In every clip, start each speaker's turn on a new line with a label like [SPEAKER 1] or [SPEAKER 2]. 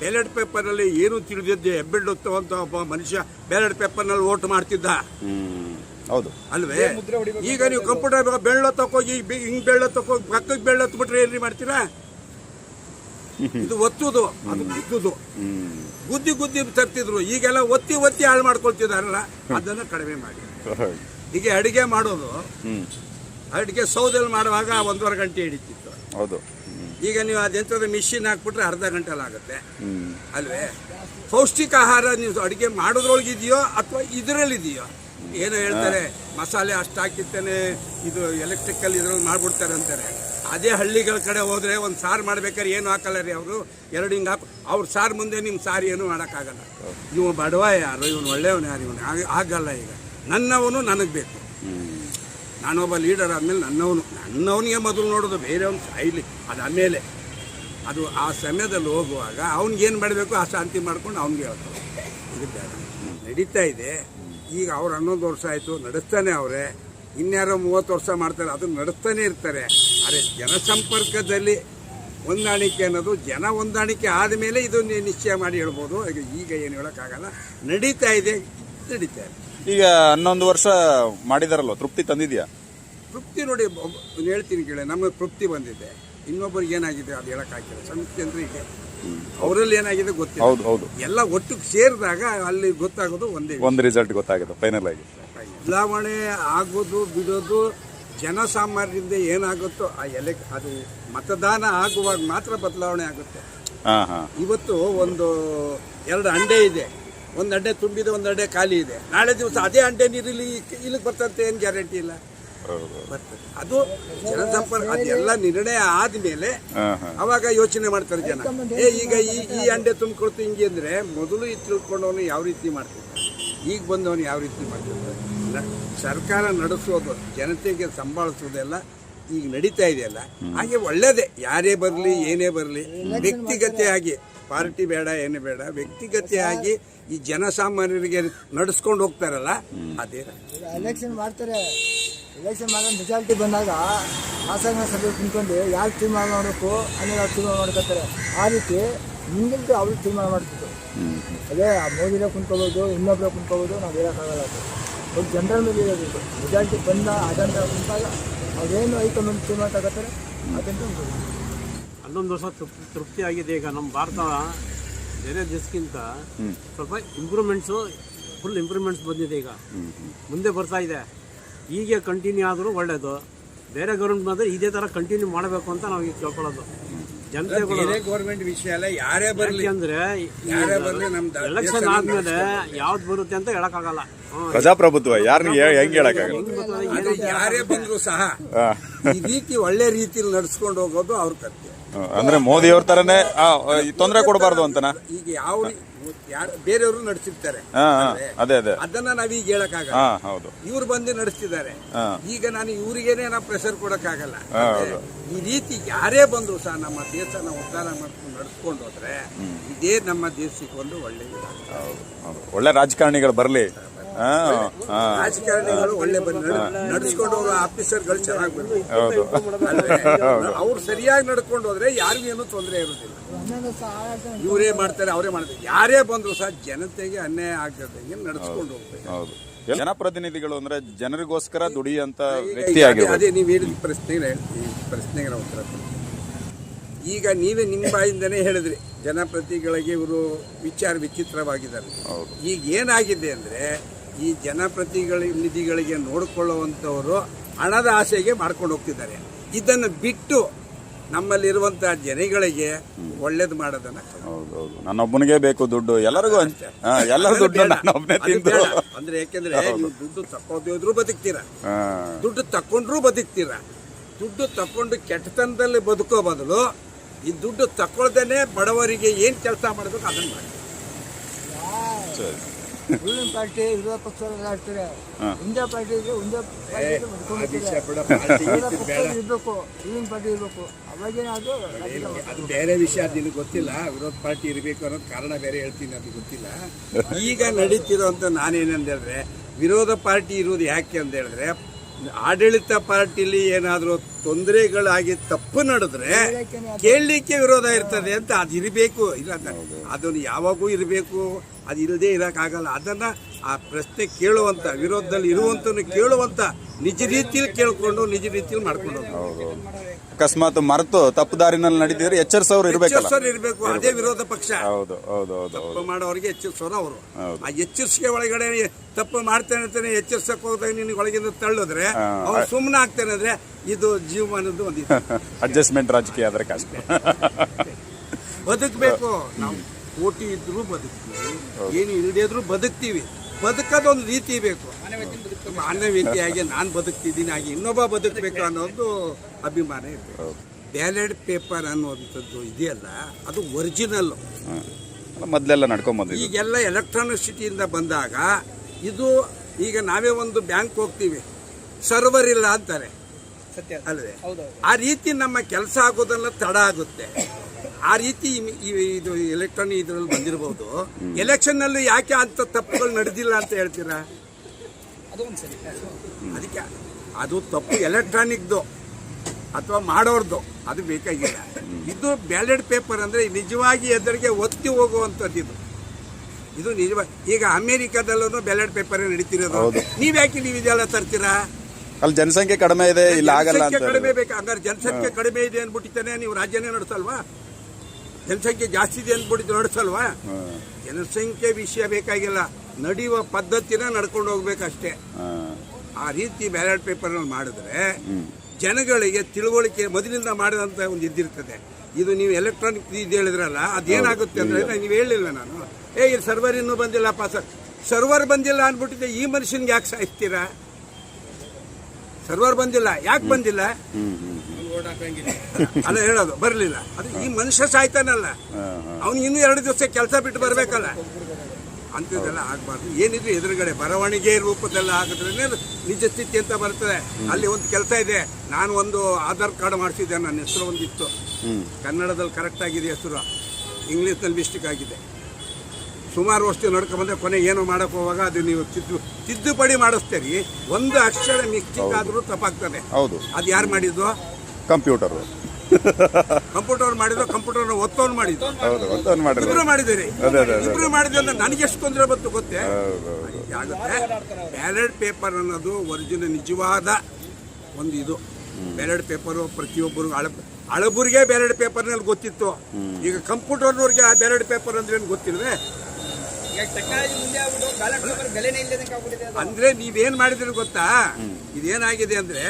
[SPEAKER 1] Ballot ಪೇಪರ್ನಲ್ಲಿ ಏನು ತಿಳಿದಿದ್ದೆ ಅಂತ ಒಬ್ಬ ಮನುಷ್ಯ ಬ್ಯಾಲೆಟ್ ಪೇಪರ್ನಲ್ಲಿ ವೋಟ್ ಮಾಡ್ತಿದ್ದ.
[SPEAKER 2] ಹ್ಮ್ ಹೌದು.
[SPEAKER 1] ಅಲ್ವೇ? ಈಗ ನೀವು ಕಂಪ್ಯೂಟರ್ ಬೆಳ್ಳ ತಕೋಗಿ ಹಿಂಗ್ ಬೆಳ್ಳ ತಕೋಗಿ ಪಕ್ಕಕ್ಕೆ ಬೆಳ್ಳ ಬಿಟ್ರೆ ಏನ್ರಿ ಮಾಡ್ತೀರಾ? ಇದು ಒತ್ತುದು ಅದು ಬಿತ್ತುದು
[SPEAKER 2] ಹ್ಮ್.
[SPEAKER 1] ಗುದ್ದಿ ಗುದ್ದಿ ತರ್ತಿದ್ರು ಈಗೆಲ್ಲ ಒತ್ತಿ ಒತ್ತಿ ಹಾಳು ಮಾಡ್ಕೊಳ್ತಿದಾರಲ್ಲ ಅದನ್ನ ಕಡಿಮೆ ಮಾಡಿ. ಈಗ ಅಡಿಗೆ ಮಾಡೋದು ಅಡಿಗೆ ಸೌದೆಯಲ್ಲಿ ಮಾಡುವಾಗ ಒಂದೂವರೆ ಗಂಟೆ ಹಿಡಿತಿತ್ತು.
[SPEAKER 2] ಹೌದು.
[SPEAKER 1] ಈಗ ನೀವು ಅದೆಂಥದ್ದು ಮಿಷಿನ್ ಹಾಕ್ಬಿಟ್ರೆ ಅರ್ಧ
[SPEAKER 2] ಗಂಟೆಲಾಗುತ್ತೆ
[SPEAKER 1] ಅಲ್ವೇ? ಪೌಷ್ಟಿಕ ಆಹಾರ ನೀವು ಅಡುಗೆ ಮಾಡೋದ್ರೊಳಗಿದೆಯೋ ಅಥವಾ ಇದರಲ್ಲಿ ಇದೆಯೋ ಏನೋ ಹೇಳ್ತಾರೆ ಮಸಾಲೆ ಅಷ್ಟು ಹಾಕಿತ್ತೇನೆ ಇದು ಎಲೆಕ್ಟ್ರಿಕಲ್ ಇದ್ರಲ್ಲಿ ಮಾಡ್ಬಿಡ್ತಾರೆ ಅಂತಾರೆ. ಅದೇ ಹಳ್ಳಿಗಳ ಕಡೆ ಹೋದರೆ ಒಂದು ಸಾರು ಮಾಡ್ಬೇಕಾದ್ರೆ ಏನು ಹಾಕಲ್ಲ ರೀ ಅವರು? ಎರಡು ಹಿಂಗೆ ಹಾಕು ಅವ್ರ ಸಾರು ಮುಂದೆ ನಿಮ್ಮ ಸಾರು ಏನು ಮಾಡೋಕ್ಕಾಗಲ್ಲ. ನೀವು ಬಡವ ಯಾರು? ಇವನು ಒಳ್ಳೆಯವನು ಯಾರು? ಇವನು ಆಗಲ್ಲ ಈಗ. ನನ್ನವನು ನನಗೆ ಬೇಕು. ನಾನೊಬ್ಬ ಲೀಡರ್ ಆದಮೇಲೆ ನನ್ನವನು. ನನ್ನವನಿಗೆ ಮೊದಲು ನೋಡೋದು ಬೇರೆಯವನು ಸಾಯಿಲಿ ಅದು ಆಮೇಲೆ ಅದು ಆ ಸಮಯದಲ್ಲಿ ಹೋಗುವಾಗ ಅವ್ನಿಗೇನು ಮಾಡಬೇಕು ಆ ಶಾಂತಿ ಮಾಡ್ಕೊಂಡು ಅವ್ನಿಗೆ ಹೇಳ್ತಾರೆ. ನಡೀತಾ ಇದೆ. ಈಗ ಅವ್ರು ಹನ್ನೊಂದು ವರ್ಷ ಆಯಿತು, ನಡೆಸ್ತಾನೆ ಅವರೇ. ಇನ್ಯಾರೋ ಮೂವತ್ತು ವರ್ಷ ಮಾಡ್ತಾರೆ, ಅದನ್ನು ನಡೆಸ್ತಾನೆ ಇರ್ತಾರೆ. ಆದರೆ ಜನಸಂಪರ್ಕದಲ್ಲಿ ಹೊಂದಾಣಿಕೆ ಅನ್ನೋದು ಜನ ಹೊಂದಾಣಿಕೆ ಆದಮೇಲೆ ಇದು ನಿಶ್ಚಯ ಮಾಡಿ ಹೇಳ್ಬೋದು. ಈಗ ಈಗ ಏನು ಹೇಳೋಕ್ಕಾಗಲ್ಲ. ನಡೀತಾ ಇದೆ ನಡೀತಾ ಇದೆ.
[SPEAKER 2] ಈಗ ಹನ್ನೊಂದು ವರ್ಷ ಮಾಡಿದಾರಲ್ವ ತೃಪ್ತಿ ತಂದಿದ್ಯಾ?
[SPEAKER 1] ತೃಪ್ತಿ ನೋಡಿ ಹೇಳ್ತೀನಿ ಕೇಳಿ ನಮಗೆ ತೃಪ್ತಿ ಬಂದಿದೆ. ಇನ್ನೊಬ್ಬರಿಗೆ ಏನಾಗಿದೆ ಅದು ಹೇಳೋಕ್ಕಾಗಿಲ್ಲ ಸಮಿತಿ ಅಂದರೆ ಈಗ ಅವರಲ್ಲಿ ಏನಾಗಿದೆ ಗೊತ್ತಿಲ್ಲ.
[SPEAKER 2] ಹೌದು ಹೌದು.
[SPEAKER 1] ಎಲ್ಲ ಒಟ್ಟಿಗೆ ಸೇರಿದಾಗ ಅಲ್ಲಿ ಗೊತ್ತಾಗೋದು ಒಂದೇ
[SPEAKER 2] ಒಂದು ರಿಸಲ್ಟ್ ಗೊತ್ತಾಗುತ್ತೆ ಫೈನಲ್ ಆಗಿ.
[SPEAKER 1] ಬದಲಾವಣೆ ಆಗೋದು ಬಿಡೋದು ಜನಸಾಮಾನ್ಯರಿಂದ ಏನಾಗುತ್ತೋ ಆ ಎಲೆ ಅದು ಮತದಾನ ಆಗುವಾಗ ಮಾತ್ರ ಬದಲಾವಣೆ ಆಗುತ್ತೆ. ಇವತ್ತು ಒಂದು ಎರಡು ಅಂಡೆ ಇದೆ. ಒಂದು ಅಂಡೆ ತುಂಬಿದೆ ಒಂದು ಅಂಡೆ ಖಾಲಿ ಇದೆ. ನಾಳೆ ದಿವಸ ಅದೇ ಅಂಡೆ ನೀರು ಇಲ್ಲಿ ಇಲ್ಲಿಗೆ ಬರ್ತಂತೆ ಏನು ಗ್ಯಾರಂಟಿ ಇಲ್ಲ. ಬರ್ತದೆ ಅದು ಜನಸಂಪರ್ಕ ಅದೆಲ್ಲ ನಿರ್ಣಯ ಆದ್ಮೇಲೆ ಅವಾಗ ಯೋಚನೆ ಮಾಡ್ತಾರೆ ಜನ. ಏ ಈಗ ಈ ಈ ಅಂಡೆ ತುಂಬಿಕೊಡ್ತು ಹಿಂಗೆ ಅಂದ್ರೆ ಮೊದಲು ಈ ತಿಳ್ಕೊಂಡವನು ಯಾವ ರೀತಿ ಮಾಡ್ತಿದ್ದ ಈಗ ಬಂದವನು ಯಾವ ರೀತಿ ಮಾಡ್ತಿದ್ದ ಸರ್ಕಾರ ನಡೆಸೋದು ಜನತೆಗೆ ಸಂಭಾಳಿಸೋದೆಲ್ಲ ಈಗ ನಡೀತಾ ಇದೆಯಲ್ಲ. ಹಾಗೆ ಒಳ್ಳೇದೇ. ಯಾರೇ ಬರಲಿ ಏನೇ ಬರಲಿ ವ್ಯಕ್ತಿಗತೆಯಾಗಿ ಪಾರ್ಟಿ ಬೇಡ ಏನೇ ಬೇಡ ವ್ಯಕ್ತಿಗತೆಯಾಗಿ ಈ ಜನಸಾಮಾನ್ಯರಿಗೆ ನಡೆಸ್ಕೊಂಡು ಹೋಗ್ತಾರಲ್ಲ ಅದೇ
[SPEAKER 3] ಎಲೆಕ್ಷನ್ ಮಾಡ್ತಾರೆ. ಎಲೆಕ್ಷನ್ ಮಾಡೋ ಮೆಜಾರಿಟಿ ಬಂದಾಗ ಹಾಸನ ಸಭೆ ಕುಂತ್ಕೊಂಡು ಯಾರು ತೀರ್ಮಾನ ಮಾಡಬೇಕು ಅನ್ನೋದು ಅವ್ರು ತೀರ್ಮಾನ ಮಾಡ್ಕೊತಾರೆ ಆ ರೀತಿ ಹಿಂಗಿಲ್ದು ಅವರು ತೀರ್ಮಾನ ಮಾಡ್ತಿದ್ರು. ಅದೇ ಆ ಮೋದಿಲೇ ಕುಂತ್ಕೋಬೋದು ಇನ್ನೊಬ್ಬರ ಕುಂತ್ಕೋಬೋದು ನಾವು ಹೇಳೋಕ್ಕಾಗಲ್ಲ ಅದು. ಒಂದು ಜನರಲ್ ಮೇಲೆ ಇರೋದು ಮೆಜಾರಿಟಿ ಬಂದ ಅದಂತ ಕುಂತಾಗ ಅದೇನು ಹೈಕಮಾಂಡ್ ತೀರ್ಮಾನ ತಗೋತಾರೆ ಅದಂತ ಒಂದು
[SPEAKER 4] ಹನ್ನೊಂದು ವರ್ಷ ತೃಪ್ತಿ ಆಗಿದೆ. ಈಗ ನಮ್ಮ ಭಾರತ ಬೇರೆ ದೇಶಕ್ಕಿಂತ ಸ್ವಲ್ಪ ಇಂಪ್ರೂವ್ಮೆಂಟ್ಸು ಫುಲ್ ಇಂಪ್ರೂವ್ಮೆಂಟ್ಸ್ ಬಂದಿದೆ ಈಗ. ಮುಂದೆ ಬರ್ತಾ ಇದೆ. ಹೀಗೆ ಕಂಟಿನ್ಯೂ ಆದರೂ ಒಳ್ಳೆಯದು ಬೇರೆ ಗೌರ್ಮೆಂಟ್ ಬಂದರೆ ಇದೇ ಥರ ಕಂಟಿನ್ಯೂ ಮಾಡಬೇಕು ಅಂತ ನಾವು ಈಗ ಕೇಳ್ಕೊಳ್ಳೋದು ಜನತೆಗಳು
[SPEAKER 1] ಬೇರೆ ಗೌರ್ಮೆಂಟ್ ವಿಷಯ ಅಲ್ಲ ಯಾರೇ ಬರಲಿ.
[SPEAKER 4] ಅಂದ್ರೆ
[SPEAKER 1] ಯಾರೇ ಬರಲಿ ನಮ್ಮ
[SPEAKER 4] ಎಲೆಕ್ಷನ್ ಆದಮೇಲೆ ಯಾವ್ದು ಬರುತ್ತೆ ಅಂತ ಹೇಳಕ್ಕಾಗಲ್ಲ.
[SPEAKER 2] ಪ್ರಜಾಪ್ರಭುತ್ವ ಯಾರನ್ನ ಹೆಂಗ್ ಹೇಳಕ್ಕಾಗಲ್ಲ?
[SPEAKER 1] ಯಾರೇ ಬಂದ್ರು ಸಹ. ಈ ರೀತಿ ಒಳ್ಳೆ ರೀತಿಯಲ್ಲಿ ನಡ್ಸ್ಕೊಂಡು ಹೋಗೋದು ಅವ್ರ ಕರ್ತವ್ಯ.
[SPEAKER 2] ಅಂದ್ರೆ ಮೋದಿ ಅವ್ರ ತರನೇ ತೊಂದರೆ ಕೊಡಬಾರ್ದು ಅಂತನಾ?
[SPEAKER 1] ಈಗ ಯಾವ ರೀ- ಯಾರು ಬೇರೆಯವರು ನಡೆಸಿರ್ತಾರೆ.
[SPEAKER 2] ಅದೇ ಅದೇ.
[SPEAKER 1] ಅದನ್ನ ನಾವೀಗ ಹೇಳಕ್ಕಾಗಲ್ಲ.
[SPEAKER 2] ಹೌದು.
[SPEAKER 1] ಇವ್ರು ಬಂದು ನಡೆಸ್ತಿದ್ದಾರೆ. ಈಗ ನಾನು ಇವ್ರಿಗೇನೆ ನಾವು ಪ್ರೆಷರ್ ಕೊಡಕ್ಕಾಗಲ್ಲ. ಈ ರೀತಿ ಯಾರೇ ಬಂದ್ರು ಸಹ ನಮ್ಮ ದೇಶನ ಉದ್ಧಾರ ಮಾಡ್ಕೊಂಡು ನಡ್ಸ್ಕೊಂಡು ಹೋದ್ರೆ ಇದೇ ನಮ್ಮ ದೇಶಕ್ಕೆ ಒಂದು ಒಳ್ಳೆ
[SPEAKER 2] ಹೌದು ಹೌದು. ಒಳ್ಳೆ ರಾಜಕಾರಣಿಗಳು ಬರಲಿ.
[SPEAKER 1] ರಾಜಕಾರಣಿಗಳು ಒಳ್ಳೆ ಬಂದು ನಡೆಸ್ಕೊಂಡು ಹೋಗೋ ಆಫೀಸರ್ಗಳು ಚೆನ್ನಾಗಿ ಬಂದ್ರು.
[SPEAKER 2] ಹೌದು.
[SPEAKER 1] ಅವ್ರು ಸರಿಯಾಗಿ ನಡ್ಕೊಂಡು ಹೋದ್ರೆ ಯಾರಿಗೂ ಏನು ತೊಂದರೆ ಇರೋದಿಲ್ಲ. ಇವರೇ ಮಾಡ್ತಾರೆ ಅವರೇ ಮಾಡ್ತಾರೆ. ಯಾರೇ ಬಂದ್ರು ಸಹ ಜನತೆಗೆ ಅನ್ಯಾಯ ಆಗದಂಗೆ ನಡೆಸ್ಕೊಂಡು ಹೋಗ್ಬೇಕು?
[SPEAKER 2] ಹೌದು. ಜನಪ್ರತಿನಿಧಿಗಳು ಅಂದ್ರೆ ಜನರಿಗೋಸ್ಕರ ದುಡಿಯಂತ ವ್ಯಕ್ತಿ
[SPEAKER 1] ಅದೇ-
[SPEAKER 2] ನೀವ್
[SPEAKER 1] ಅದೇ ನೀವು ಹೇಳಿದ ಪ್ರಶ್ನೆಗೆ ಈ ಪ್ರಶ್ನೆಗೆ ನಾವು ಉತ್ತರ ಈಗ ನೀವೇ ನಿಮ್ಮ ಬಾಯಿಂದನೇ ಹೇಳಿದ್ರಿ ಜನಪ್ರತಿಗಳಿಗೆ ಇವರು ವಿಚಾರ ವಿಚಿತ್ರವಾಗಿದ್ದಾರೆ. ಈಗ ಏನಾಗಿದೆ ಅಂದ್ರೆ ಈ ಜನಪ್ರತಿಗಳ ನಿಧಿಗಳಿಗೆ ನೋಡಿಕೊಳ್ಳುವಂಥವರು ಹಣದ ಆಸೆಗೆ ಮಾಡ್ಕೊಂಡು ಹೋಗ್ತಿದ್ದಾರೆ. ಇದನ್ನು ಬಿಟ್ಟು ನಮ್ಮಲ್ಲಿರುವಂತಹ ಜನಗಳಿಗೆ ಒಳ್ಳೇದು ಮಾಡೋದನ್ನ ಹೌದೌದು.
[SPEAKER 2] ಹೌದು ಹೌದು ನನ್ನೊಬ್ಬನಿಗೆ ಬೇಕು ದುಡ್ಡು. ಎಲ್ಲರಿಗೂ ಎಲ್ಲರ ದುಡ್ಡು. ನಾನೊಬ್ಬನೇ ತಿಂದು.
[SPEAKER 1] ಅಂದ್ರೆ ಯಾಕೆಂದ್ರೆ ನೀವು ದುಡ್ಡು ತಕ್ಕೋದ್ರು ಬದುಕ್ತೀರಾ. ದುಡ್ಡು ತಕೊಂಡ್ರೂ ಬದುಕ್ತೀರ. ದುಡ್ಡು ತಕೊಂಡು ಕೆಟ್ಟತನದಲ್ಲಿ ಬದುಕೋ ಬದಲು ಈ ದುಡ್ಡು ತಗೊಳ್ದೇನೆ ಬಡವರಿಗೆ ಏನ್ ಕೆಲಸ ಮಾಡಬೇಕು ಅದನ್ನ ಮಾಡಿ
[SPEAKER 2] ಸರಿ.
[SPEAKER 3] ರೂಲಿಂಗ್ ಪಾರ್ಟಿ ವಿರೋಧ ಪಕ್ಷದವ್ರು ಆಡ್ತಾರೆ ಇಂಡಿಯಾ ಪಾರ್ಟಿ ಇದ್ರೆ ಇಂಡಿಯಾ ಪಾರ್ಟಿ ಇರಬೇಕು ರೂಲಿಂಗ್ ಪಾರ್ಟಿ ಇರಬೇಕು. ಅವಾಗೇನಾದ್ರು
[SPEAKER 1] ಅದು ಬೇರೆ ವಿಷಯ ಅದು ನಿನಗೆ ಗೊತ್ತಿಲ್ಲ ವಿರೋಧ ಪಾರ್ಟಿ ಇರಬೇಕು ಅನ್ನೋದು ಕಾರಣ ಬೇರೆ ಹೇಳ್ತೀನಿ ಅದು ಗೊತ್ತಿಲ್ಲ. ಈಗ ನಡೀತಿರೋ ಅಂತ ನಾನೇನಂತ ಹೇಳಿದ್ರೆ ವಿರೋಧ ಪಾರ್ಟಿ ಇರೋದು ಯಾಕೆ ಅಂತ ಹೇಳಿದ್ರೆ ಆಡಳಿತ ಪಾರ್ಟಿಲಿ ಏನಾದರೂ ತೊಂದರೆಗಳಾಗಿ ತಪ್ಪು ನಡೆದ್ರೆ ಕೇಳಲಿಕ್ಕೆ ವಿರೋಧ ಇರ್ತದೆ ಅಂತ ಅದು ಇರಬೇಕು ಇಲ್ಲ ಅದನ್ನು ಯಾವಾಗೂ ಇರಬೇಕು ಅದು ಇಲ್ಲದೆ ಇರೋಕ್ಕಾಗಲ್ಲ. ಅದನ್ನು ಆ ಪ್ರಶ್ನೆ ಕೇಳುವಂಥ ವಿರೋಧದಲ್ಲಿ ಇರುವಂತನು ಕೇಳುವಂತ ನಿಜ ರೀತಿಯಲ್ಲಿ ಕೇಳ್ಕೊಂಡು ನಿಜ ರೀತಿಯಲ್ಲಿ ಮಾಡ್ಕೊಂಡು.
[SPEAKER 2] ಅಕಸ್ಮಾತ್ ಮರೆತು ತಪ್ಪು ದಾರಿನಲ್ಲಿ ನಡೀತಿದ್ರೆ ಎಚ್ಚರಿಸೋರು ಇರಬೇಕು
[SPEAKER 1] ಎಚ್ಚರಿಸೋರು ಇರಬೇಕು ಅದೇ ವಿರೋಧ ಪಕ್ಷ.
[SPEAKER 2] ಹೌದು ಹೌದು ಹೌದು ಹೌದು.
[SPEAKER 1] ತಪ್ಪು ಮಾಡೋರಿಗೆ ಎಚ್ಚರಿಸೋರು ಅವರು.
[SPEAKER 2] ಹೌದು.
[SPEAKER 1] ಆ ಎಚ್ಚರಿಸಿಕೆ ಒಳಗಡೆ ತಪ್ಪು ಮಾಡ್ತೇನೆ ಅಂತಾನೆ ಎಚ್ಚರಿಸಕ್ ಹೋದಾಗ ನಿನಗೆ ಒಳಗಿಂದ ತಳ್ಳಿದ್ರೆ
[SPEAKER 2] ಅವ್ರು
[SPEAKER 1] ಅವ್ನು ಸುಮ್ಮನೆ ಆಗ್ತೇನೆ ಅಂದ್ರೆ ಇದು ಜೀವಮಾನದ್ದು ಒಂದು ಇದು.
[SPEAKER 2] ಅಡ್ಜಸ್ಟ್ಮೆಂಟ್ ರಾಜಕೀಯ ಆದ್ರೆ ಕಷ್ಟ.
[SPEAKER 1] ಬದುಕಬೇಕು. ನಾವು ಕೋಟಿ ಇದ್ರೂ ಬದುಕ್ತೀವಿ ಏನು ಇಲ್ಲದೇ ಇದ್ರೂ ಬದುಕ್ತೀವಿ. ಬದುಕೋದೊಂದು ರೀತಿ ಬೇಕು. ಮಾನವೀಯತೆಯಾಗಿ ನಾನು ಬದುಕ್ತಿದ್ದೀನಿ ಹಾಗೆ ಇನ್ನೊಬ್ಬ ಬದುಕಬೇಕು ಅನ್ನೋದು ಅಭಿಮಾನ ಇದೆ ಬ್ಯಾಲೆಡ್ ಪೇಪರ್ ಅನ್ನುವಂಥದ್ದು ಇದೆಯಲ್ಲ ಅದು ಒರಿಜಿನಲ್ಲು
[SPEAKER 2] ಮೊದಲೆಲ್ಲ ನಡ್ಕೊಂಬಂದು
[SPEAKER 1] ಈಗೆಲ್ಲ ಎಲೆಕ್ಟ್ರಾನಿಕ್ ಸಿಟಿಯಿಂದ ಬಂದಾಗ ಇದು ಈಗ ನಾವೇ ಒಂದು ಬ್ಯಾಂಕ್ ಹೋಗ್ತೀವಿ ಸರ್ವರ್ ಇಲ್ಲ ಅಂತಾರೆ. ಅಲ್ವೇ ಆ ರೀತಿ ನಮ್ಮ ಕೆಲಸ ಆಗೋದೆಲ್ಲ ತಡ ಆಗುತ್ತೆ. ಆ ರೀತಿ ಇದು ಎಲೆಕ್ಟ್ರಾನಿಕ್ ಇದರಲ್ಲಿ ಬಂದಿರಬಹುದು ಎಲೆಕ್ಷನ್ನಲ್ಲಿ ಯಾಕೆ ಅಂತ ತಪ್ಪುಗಳು ನಡೆದಿಲ್ಲ ಅಂತ ಹೇಳ್ತೀರಾ? ಅದಕ್ಕೆ ಅದು ತಪ್ಪು ಎಲೆಕ್ಟ್ರಾನಿಕ್ದು ಅಥವಾ ಮಾಡೋರ್ದು ಅದು ಬೇಕಾಗಿಲ್ಲ. ಇದು ಬ್ಯಾಲೆಟ್ ಪೇಪರ್ ಅಂದ್ರೆ ನಿಜವಾಗಿ ಎದುರಿಗೆ ಒತ್ತಿ ಹೋಗುವಂಥದ್ದು ಇದು. ಇದು ನಿಜವಾಗಿ ಈಗ ಅಮೆರಿಕದಲ್ಲೂ ಬ್ಯಾಲೆಟ್ ಪೇಪರ್ ನಡೀತಿರೋದು.
[SPEAKER 2] ನೀವು
[SPEAKER 1] ಯಾಕೆ ನೀವು ಇದೆಲ್ಲ ತರ್ತೀರಾ?
[SPEAKER 2] ಅಲ್ಲಿ ಜನಸಂಖ್ಯೆ ಕಡಿಮೆ ಇದೆ ಇಲ್ಲ ಆಗಲ್ಲ
[SPEAKER 1] ಕಡಿಮೆ. ಬೇಕು? ಹಂಗಾರೆ ಜನಸಂಖ್ಯೆ ಕಡಿಮೆ ಇದೆ ಅಂದ್ಬಿಟ್ಟಿದ್ದಾನೆ ನೀವು ರಾಜ್ಯನೇ ನಡೆಸಲ್ವಾ? ಜನಸಂಖ್ಯೆ ಜಾಸ್ತಿ ಇದೆ ಅಂದ್ಬಿಟ್ಟು ನಡೆಸಲ್ವಾ. ಜನಸಂಖ್ಯೆ ವಿಷಯ ಬೇಕಾಗಿಲ್ಲ. ನಡೆಯುವ ಪದ್ಧತಿನ ನಡ್ಕೊಂಡು ಹೋಗ್ಬೇಕಷ್ಟೇ. ಆ ರೀತಿ ಬ್ಯಾಲೆಟ್ ಪೇಪರ್ ಮಾಡಿದ್ರೆ ಜನಗಳಿಗೆ ತಿಳುವಳಿಕೆ ಮೊದಲಿಂದ ಮಾಡಿದಂತ ಒಂದು ಇದ್ದಿರ್ತದೆ ಇದು ನೀವು ಎಲೆಕ್ಟ್ರಾನಿಕ್ ಇದು ಹೇಳಿದ್ರಲ್ಲ ಅದೇನಾಗುತ್ತೆ ಅಂದ್ರೆ ನೀವು ಹೇಳಿಲ್ಲ ನಾನು? ಏ ಇಲ್ಲಿ ಸರ್ವರ್ ಇನ್ನೂ ಬಂದಿಲ್ಲಪ್ಪ ಸರ್ ಸರ್ವರ್ ಬಂದಿಲ್ಲ ಅಂದ್ಬಿಟ್ಟಿದ್ದೆ ಈ ಮನುಷ್ಯನ್ಗೆ ಯಾಕೆ ಸಾಯಿಸ್ತೀರಾ? ಸರ್ವರ್ ಬಂದಿಲ್ಲ. ಯಾಕೆ ಬಂದಿಲ್ಲ?
[SPEAKER 2] ಹ್ಮ್.
[SPEAKER 1] ಅಲ್ಲ ಹೇಳೋದು ಬರಲಿಲ್ಲ. ಅದು ಈ ಮನುಷ್ಯ ಸಾಯ್ತಾನಲ್ಲ. ಅವನು ಇನ್ನೂ ಎರಡು ದಿವಸ ಕೆಲಸ ಬಿಟ್ಟು ಬರಬೇಕಲ್ಲ. ಅಂಥದ್ದೆಲ್ಲ ಆಗಬಾರ್ದು. ಏನಿದ್ರು ಎದುರುಗಡೆ ಬರವಣಿಗೆ ರೂಪದಲ್ಲಿ ಆಗಿದ್ರೆ ನಿಜ ಸ್ಥಿತಿ ಅಂತ ಬರ್ತದೆ. ಅಲ್ಲಿ ಒಂದು ಕೆಲಸ ಇದೆ. ನಾನು ಒಂದು ಆಧಾರ್ ಕಾರ್ಡ್ ಮಾಡಿಸಿದ್ದೆ ನನ್ನ ಹೆಸರು ಒಂದಿತ್ತು. ಕನ್ನಡದಲ್ಲಿ ಕರೆಕ್ಟ್ ಆಗಿದೆ ಹೆಸರು. ಇಂಗ್ಲೀಷ್ನಲ್ಲಿ ಮಿಸ್ಟೇಕ್ ಆಗಿದೆ. ಸುಮಾರು ವರ್ಷ ನಡ್ಕೊಂಬಂದ್ರೆ ಕೊನೆ ಏನೋ ಮಾಡಕ್ ಹೋಗುವಾಗ ಅದು ನೀವು ತಿದ್ದು ತಿದ್ದುಪಡಿ ಮಾಡಿಸ್ತೀರಿ. ಒಂದು ಅಕ್ಷರ ಮಿಸ್ಟೇಕ್ ಆದರೂ ತಪ್ಪಾಗ್ತದೆ.
[SPEAKER 2] ಹೌದು.
[SPEAKER 1] ಅದು ಯಾರು ಮಾಡಿದ್ದು?
[SPEAKER 2] ಕಂಪ್ಯೂಟರ್.
[SPEAKER 1] ಕಂಪ್ಯೂಟರ್ ಮಾಡಿದ್ರು ಕಂಪ್ಯೂಟರ್ ಒತ್ತೋನ್ ಮಾಡಿದ್ರು.
[SPEAKER 2] ಹೌದು ಒತ್ತನ್ನು ಮಾಡಿದ್ರು.
[SPEAKER 1] ಇಬ್ರು ಮಾಡಿದಿರಿ
[SPEAKER 2] ಅದೇ, ಅದೇ, ಅದೇ.
[SPEAKER 1] ಇಬ್ರು ಮಾಡಿದ್ರೆ ಅಂದ್ರೆ ನನಗೆ ಎಷ್ಟು ತೊಂದರೆ ಬಂತು ಗೊತ್ತೇ. ಆಗುತ್ತೆ. ಬ್ಯಾಲೆಟ್ ಪೇಪರ್ ಅನ್ನೋದು ಒರಿಜಿನ ನಿಜವಾದ ಒಂದು ಇದು. ಬ್ಯಾಲೆಟ್ ಪೇಪರು ಪ್ರತಿಯೊಬ್ಬರು ಹಳ ಹಳಬರಿಗೆ ಬ್ಯಾಲೆಟ್ ಪೇಪರ್ನಲ್ಲಿ ಗೊತ್ತಿತ್ತು. ಈಗ ಕಂಪ್ಯೂಟರ್ನವ್ರಿಗೆ ಆ ಬ್ಯಾಲೆಟ್ ಪೇಪರ್ ಅಂದ್ರೆ ಏನು ಗೊತ್ತಿಲ್ಲದೆ ಅಂದ್ರೆ ನೀವೇನ್ ಮಾಡಿದ್ರಿ ಗೊತ್ತಾ? ಇದೇನಾಗಿದೆ ಅಂದರೆ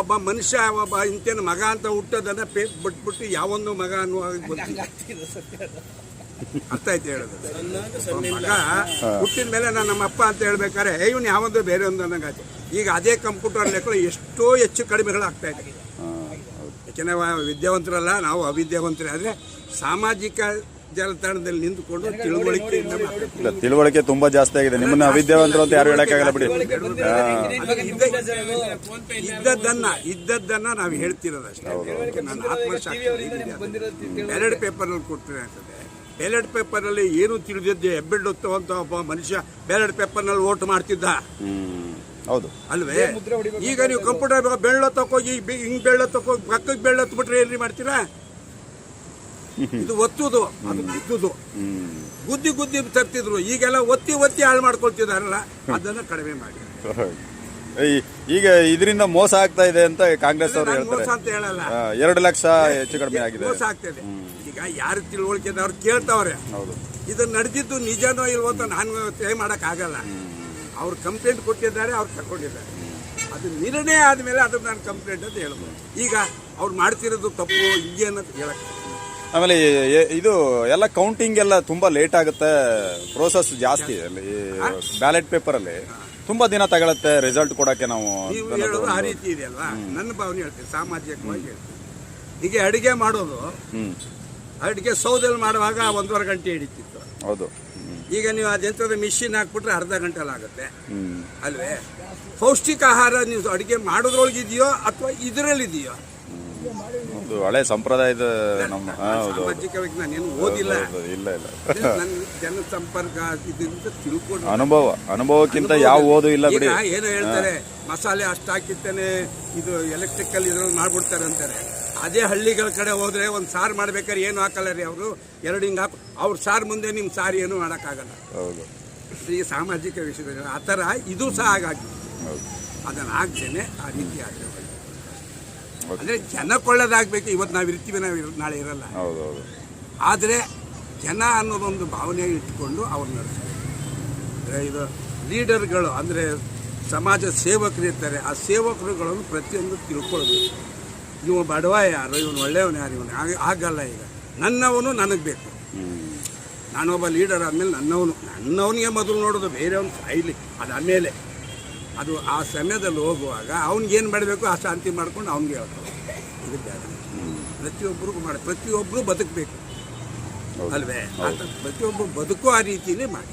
[SPEAKER 1] ಒಬ್ಬ ಮನುಷ್ಯ ಒಬ್ಬ ಇಂತೇನು ಮಗ ಅಂತ ಹುಟ್ಟೋದನ್ನ ಪೇ ಬಿಟ್ಬಿಟ್ಟು ಯಾವೊಂದು ಮಗ ಅನ್ನುವ ಗೊತ್ತಿಲ್ಲ. ಅರ್ಥ ಆಯ್ತು ಹೇಳೋದು. ಮಗ ಹುಟ್ಟಿದ ಮೇಲೆ ನಾನು ನಮ್ಮ ಅಪ್ಪ ಅಂತ ಹೇಳ್ಬೇಕಾದ್ರೆ ಇವನು ಯಾವೊಂದು ಬೇರೆ ಒಂದು ಅನ್ನಂಗಾಯ್ತು ಈಗ ಅದೇ ಕಂಪ್ಯೂಟರ್ ಲೆಕ್ಕ ಎಷ್ಟೋ ಹೆಚ್ಚು ಕಡಿಮೆಗಳಾಗ್ತಾ ಇದೆ. ಯಾಕೆಂದರೆ ವಿದ್ಯಾವಂತರಲ್ಲ ನಾವು ಅವಿದ್ಯಾವಂತರೇ. ಆದರೆ ಸಾಮಾಜಿಕ ಜಾಲತಾಣದಲ್ಲಿ ನಿಂತುಕೊಂಡು ತಿಳುವಳಿಕೆಯಿಂದ.
[SPEAKER 2] ಇಲ್ಲ ತಿಳುವಳಿಕೆ ತುಂಬಾ ಜಾಸ್ತಿ ಆಗಿದೆ. ನಿಮ್ಮನ್ನ ಅವಿದ್ಯಾವಂತರು ಅಂತ ಯಾರು ಹೇಳಕ್ಕಾಗಲ್ಲ ಬಿಡಿ.
[SPEAKER 1] ಇದ್ದದ್ದನ್ನ ಇದ್ದದ್ದನ್ನ ನಾವು ಹೇಳ್ತಿರೋದಷ್ಟೇ. ಅಷ್ಟೇ ನನ್ನ ಆತ್ಮಸಾಕ್ಷಿ ಬ್ಯಾಲೆಟ್ ಪೇಪರ್ ಅಲ್ಲಿ ಕೊಟ್ಟರೆ ಬ್ಯಾಲೆಟ್ ಪೇಪರ್ ಅಲ್ಲಿ ಏನು ತಿಳಿದಿದ್ದೆ ಹೆಬ್ಬೆಳ್ಳುತ್ತೋ ಅಂತ ಒಬ್ಬ ಮನುಷ್ಯ ಬ್ಯಾಲೆಟ್ ಪೇಪರ್ನಲ್ಲಿ ವೋಟ್ ಮಾಡ್ತಿದ್ದ.
[SPEAKER 2] ಹೌದು.
[SPEAKER 1] ಅಲ್ವೇ? ಈಗ ನೀವು ಕಂಪ್ಯೂಟರ್ ಬೆಳ್ಳ ತಕೋಗಿ ಹಿಂಗ್ ಬೆಳ್ಳ ತಕೋ ಪಕ್ಕಕ್ಕೆ ಬೆಳ್ಳ ಬಿಟ್ರೆ ಏನ್ರಿ ಮಾಡ್ತೀರಾ? ಇದು ಒತ್ತುದು ಅದು ಗುದ್ದುದು ಗುದ್ದಿ ಗುದ್ದಿ ತರ್ತಿದ್ರು ಈಗೆಲ್ಲ ಒತ್ತಿ ಒತ್ತಿ ಹಾಳು ಮಾಡ್ಕೊಳ್ತಿದಾರಲ್ಲ ಅದನ್ನ ಕಡಿಮೆ ಮಾಡಿ.
[SPEAKER 2] ಈಗ ಇದರಿಂದ ಮೋಸ ಆಗ್ತಾ ಇದೆ ಅಂತ ಕಾಂಗ್ರೆಸ್ ಅವರು ಹೇಳ್ತಾರೆ. ಎರಡು ಲಕ್ಷ ಹೆಚ್ಚು ಕಡಿಮೆ ಆಗಿದೆ.
[SPEAKER 1] ಮೋಸ ಆಗ್ತಿದೆ. ಈಗ ಯಾರು ತಿಳುವಳಿಕೆ ಅವ್ರು ಕೇಳ್ತಾವ್ರೆ? ಇದು ನಡೆದಿದ್ದು ನಿಜನೋ ಇಲ್ವೋ ಅಂತ ನಾನು ಮಾಡಕ್ ಆಗಲ್ಲ ಅವ್ರು ಕಂಪ್ಲೇಂಟ್ ಕೊಟ್ಟಿದ್ದಾರೆ ಅವ್ರು ತಗೊಂಡಿದ್ದಾರೆ ಅದು ನಿರ್ಣಯ ಆದ್ಮೇಲೆ ಅದು ನಾನು ಕಂಪ್ಲೇಂಟ್ ಅಂತ ಹೇಳ್ಬೋದು. ಈಗ ಅವ್ರು ಮಾಡ್ತಿರೋದು ತಪ್ಪು ಹಿಂಗೆ ಅನ್ನೋದು ಹೇಳಕ್
[SPEAKER 2] ಆಮೇಲೆ ಇದು ಎಲ್ಲ ಕೌಂಟಿಂಗ್ ಎಲ್ಲ ತುಂಬಾ ಲೇಟ್ ಆಗುತ್ತೆ. ಪ್ರೋಸೆಸ್ ಜಾಸ್ತಿ ಅಲ್ಲಿ. ಬ್ಯಾಲೆಟ್ ಪೇಪರ್ ಅಲ್ಲಿ ತುಂಬಾ ದಿನ ತಗೊಳತ್ತೆ ರಿಸಲ್ಟ್ ಕೊಡಕ್ಕೆ ನಾವು
[SPEAKER 1] ನೀವು ಹೇಳೋದು ಆ ರೀತಿ ಇದೆಯಲ್ವಾ? ನನ್ನ ಭಾವನೆ ಹೇಳ್ತೀನಿ ಸಾಮಾಜಿಕವಾಗಿ ಹೇಳ್ತೀನಿ. ಈಗ ಅಡಿಗೆ ಮಾಡೋದು ಅಡಿಗೆ ಸೌದಲ್ಲಿ ಮಾಡುವಾಗ ಒಂದೂವರೆ ಗಂಟೆ ಹಿಡಿತಿತ್ತು.
[SPEAKER 2] ಹೌದು.
[SPEAKER 1] ಈಗ ನೀವು ಅದೆಂಥದ್ದು ಮಿಷಿನ್ ಹಾಕ್ಬಿಟ್ರೆ ಅರ್ಧ
[SPEAKER 2] ಗಂಟೆಲಾಗುತ್ತೆ
[SPEAKER 1] ಅಲ್ವೇ? ಪೌಷ್ಟಿಕ ಆಹಾರ ನೀವು ಅಡಿಗೆ ಮಾಡೋದ್ರೊಳಗಿದೆಯೋ ಅಥವಾ ಇದರಲ್ಲಿದೆಯೋ?
[SPEAKER 2] ಹೌದು ಹಳೆ ಸಂಪ್ರದಾಯದ ನಮ್ಮ ಹಾ, ಹೌದು ಹೌದು.
[SPEAKER 1] ಸಾಮಾಜಿಕವಾಗಿ ನಾನೇನು ಓದಿಲ್ಲ.
[SPEAKER 2] ಹೌದು, ಇಲ್ಲ ಇಲ್ಲ.
[SPEAKER 1] ನನ್ನ ಜನ ಸಂಪರ್ಕ ಇದರಿಂದ ತಿಳ್ಕೊಂಡು
[SPEAKER 2] ಅನುಭವ ಅನುಭವಕ್ಕಿಂತ ಯಾವ ಓದು ಇಲ್ಲ ಬಿಡಿ.
[SPEAKER 1] ಏನು ಹೇಳ್ತಾರೆ ಮಸಾಲೆ ಅಷ್ಟು ಹಾಕಿತ್ತೇನೆ ಇದು ಎಲೆಕ್ಟ್ರಿಕಲ್ ಇದ್ರಲ್ಲಿ ಮಾಡ್ಬಿಡ್ತಾರೆ ಅಂತಾರೆ. ಅದೇ ಹಳ್ಳಿಗಳ ಕಡೆ ಹೋದ್ರೆ ಒಂದು ಸಾರು ಮಾಡ್ಬೇಕಾದ್ರೆ ಏನು ಹಾಕಲ್ಲ ರೀ ಅವರು? ಎರಡು ಹಿಂಗೆ ಹಾಕು ಅವ್ರ ಸಾರು ಮುಂದೆ ನಿಮ್ಮ ಸಾರು ಏನು ಮಾಡೋಕ್ಕಾಗಲ್ಲ.
[SPEAKER 2] ಹೌದು.
[SPEAKER 1] ಈ ಸಾಮಾಜಿಕ ವಿಷಯದಲ್ಲಿ ಆ ಥರ ಇದು ಸಹ ಹಾಗಾಗಿ.
[SPEAKER 2] ಹೌದು.
[SPEAKER 1] ಅದನ್ನು ಆ ರೀತಿ ಆಗಬೇಕು ಅಂದರೆ ಜನಕ್ಕೊಳ್ಳೋದಾಗಬೇಕು ಇವತ್ತು ನಾವು ಇರ್ತೀವಿ ನಾವು ನಾಳೆ ಇರಲ್ಲ. ಆದರೆ ಜನ ಅನ್ನೋದೊಂದು ಭಾವನೆ ಇಟ್ಕೊಂಡು ಅವ್ರು ನಡೆಸ್ತಾರೆ ಅಂದ್ರೆ ಇದು ಲೀಡರ್ಗಳು ಅಂದರೆ ಸಮಾಜ ಸೇವಕರು ಇರ್ತಾರೆ. ಆ ಸೇವಕರುಗಳನ್ನು ಪ್ರತಿಯೊಂದು ತಿಳ್ಕೊಳ್ಬೇಕು. ಇವ ಬಡವ ಯಾರು? ಇವನು ಒಳ್ಳೆಯವನು ಯಾರು? ಇವನು ಆಗ ಆಗಲ್ಲ ಈಗ. ನನ್ನವನು ನನಗೆ ಬೇಕು. ನಾನೊಬ್ಬ ಲೀಡರ್ ಆದಮೇಲೆ ನನ್ನವನು. ನನ್ನವನಿಗೆ ಮೊದಲು ನೋಡೋದು ಬೇರೆಯವನು ಸಾಯ್ಲಿ ಅದಾದಮೇಲೆ ಅದು ಆ ಸಮಯದಲ್ಲಿ ಹೋಗುವಾಗ ಅವ್ನಿಗೇನು ಮಾಡಬೇಕು ಆ ಶಾಂತಿ ಮಾಡ್ಕೊಂಡು ಅವ್ನಿಗೆ ಹೇಳ್ತಾರೆ. ಇದು ಬೇಡ. ಪ್ರತಿಯೊಬ್ಬರಿಗೂ ಮಾಡಿ ಪ್ರತಿಯೊಬ್ಬರು ಬದುಕಬೇಕು. ಅಲ್ವೇ? ಪ್ರತಿಯೊಬ್ಬರು ಬದುಕೋ ಆ ರೀತಿಯಲ್ಲಿ ಮಾಡಿ.